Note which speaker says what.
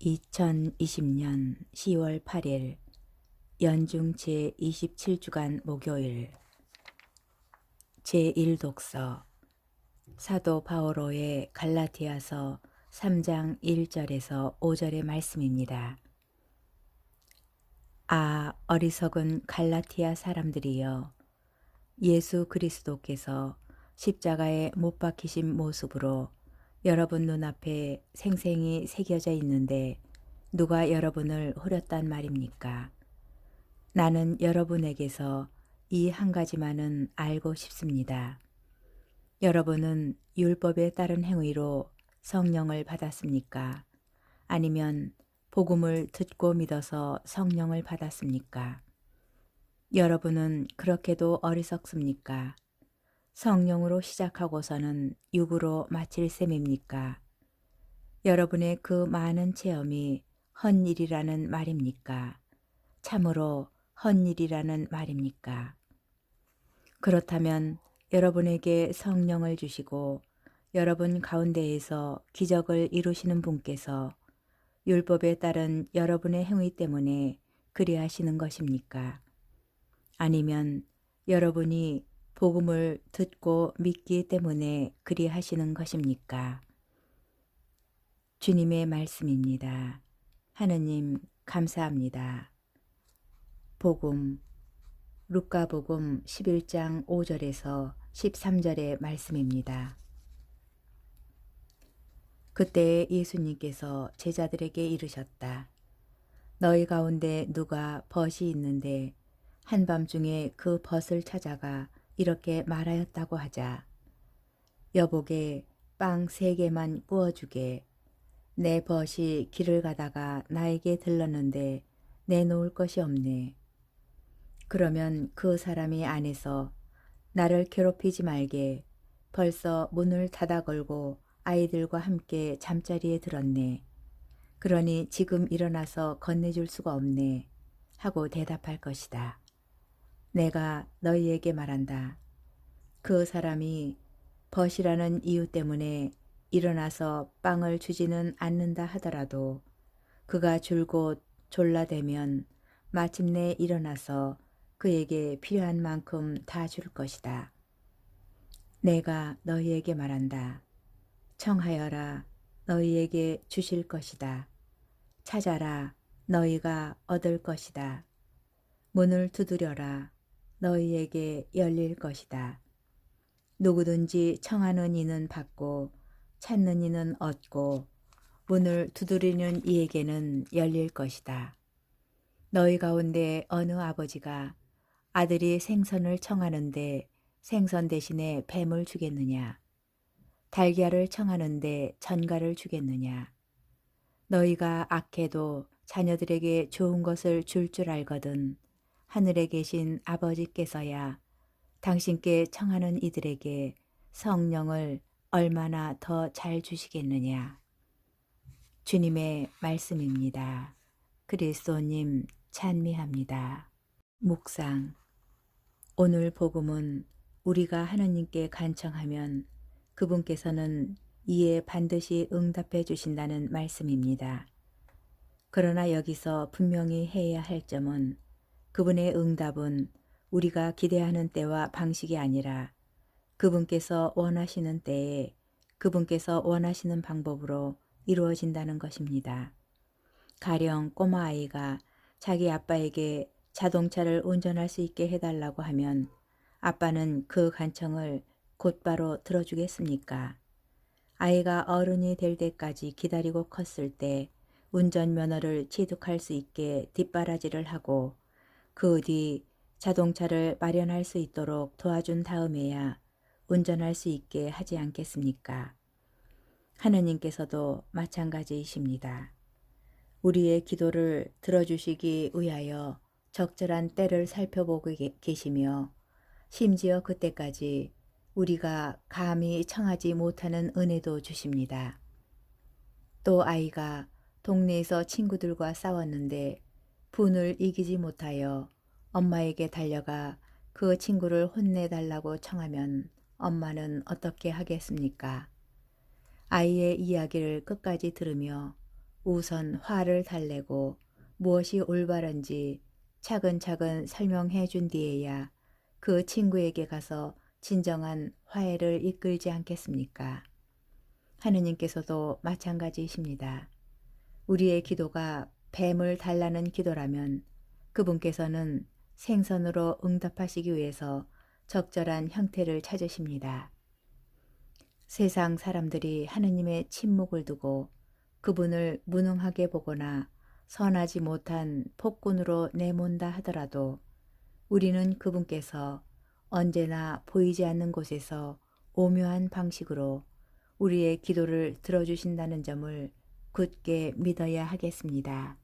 Speaker 1: 2020년 10월 8일 연중 제27주간 목요일 제1독서 사도 바오로의 갈라디아서 3장 1절에서 5절의 말씀입니다. 아 어리석은 갈라티아 사람들이여 예수 그리스도께서 십자가에 못 박히신 모습으로 여러분 눈앞에 생생히 새겨져 있는데 누가 여러분을 후렸단 말입니까? 나는 여러분에게서 이 한 가지만은 알고 싶습니다. 여러분은 율법에 따른 행위로 성령을 받았습니까? 아니면 복음을 듣고 믿어서 성령을 받았습니까? 여러분은 그렇게도 어리석습니까? 성령으로 시작하고서는 육으로 마칠 셈입니까? 여러분의 그 많은 체험이 헛일이라는 말입니까? 참으로 헛일이라는 말입니까? 그렇다면 여러분에게 성령을 주시고 여러분 가운데에서 기적을 이루시는 분께서 율법에 따른 여러분의 행위 때문에 그리하시는 것입니까? 아니면 여러분이 복음을 듣고 믿기 때문에 그리하시는 것입니까? 주님의 말씀입니다. 하느님 감사합니다. 복음 루카복음 11장 5절에서 13절의 말씀입니다. 그때 예수님께서 제자들에게 이르셨다. 너희 가운데 누가 벗이 있는데 한밤중에 그 벗을 찾아가 이렇게 말하였다고 하자. 여보게 빵세 개만 구워주게. 내 벗이 길을 가다가 나에게 들렀는데 내놓을 것이 없네. 그러면 그 사람이 안에서 나를 괴롭히지 말게 벌써 문을 닫아 걸고 아이들과 함께 잠자리에 들었네. 그러니 지금 일어나서 건네줄 수가 없네. 하고 대답할 것이다. 내가 너희에게 말한다. 그 사람이 벗이라는 이유 때문에 일어나서 빵을 주지는 않는다 하더라도 그가 줄곧 졸라대면 마침내 일어나서 그에게 필요한 만큼 다 줄 것이다. 내가 너희에게 말한다. 청하여라 너희에게 주실 것이다. 찾아라 너희가 얻을 것이다. 문을 두드려라 너희에게 열릴 것이다. 누구든지 청하는 이는 받고 찾는 이는 얻고 문을 두드리는 이에게는 열릴 것이다. 너희 가운데 어느 아버지가 아들이 생선을 청하는데 생선 대신에 뱀을 주겠느냐? 달걀을 청하는데 전갈을 주겠느냐? 너희가 악해도 자녀들에게 좋은 것을 줄줄 알거든 하늘에 계신 아버지께서야 당신께 청하는 이들에게 성령을 얼마나 더 잘 주시겠느냐. 주님의 말씀입니다. 그리스도님 찬미합니다. 묵상 오늘 복음은 우리가 하느님께 간청하면 그분께서는 이에 반드시 응답해 주신다는 말씀입니다. 그러나 여기서 분명히 해야 할 점은 그분의 응답은 우리가 기대하는 때와 방식이 아니라 그분께서 원하시는 때에 그분께서 원하시는 방법으로 이루어진다는 것입니다. 가령 꼬마 아이가 자기 아빠에게 자동차를 운전할 수 있게 해달라고 하면 아빠는 그 간청을 곧바로 들어주겠습니까? 아이가 어른이 될 때까지 기다리고 컸을 때 운전면허를 취득할 수 있게 뒷바라지를 하고 그 뒤 자동차를 마련할 수 있도록 도와준 다음에야 운전할 수 있게 하지 않겠습니까? 하느님께서도 마찬가지이십니다. 우리의 기도를 들어주시기 위하여 적절한 때를 살펴보고 계시며 심지어 그때까지 우리가 감히 청하지 못하는 은혜도 주십니다. 또 아이가 동네에서 친구들과 싸웠는데 분을 이기지 못하여 엄마에게 달려가 그 친구를 혼내달라고 청하면 엄마는 어떻게 하겠습니까? 아이의 이야기를 끝까지 들으며 우선 화를 달래고 무엇이 올바른지 차근차근 설명해 준 뒤에야 그 친구에게 가서 진정한 화해를 이끌지 않겠습니까? 하느님께서도 마찬가지이십니다. 우리의 기도가 뱀을 달라는 기도라면 그분께서는 생선으로 응답하시기 위해서 적절한 형태를 찾으십니다. 세상 사람들이 하느님의 침묵을 두고 그분을 무능하게 보거나 선하지 못한 폭군으로 내몬다 하더라도 우리는 그분께서 언제나 보이지 않는 곳에서 오묘한 방식으로 우리의 기도를 들어주신다는 점을 굳게 믿어야 하겠습니다.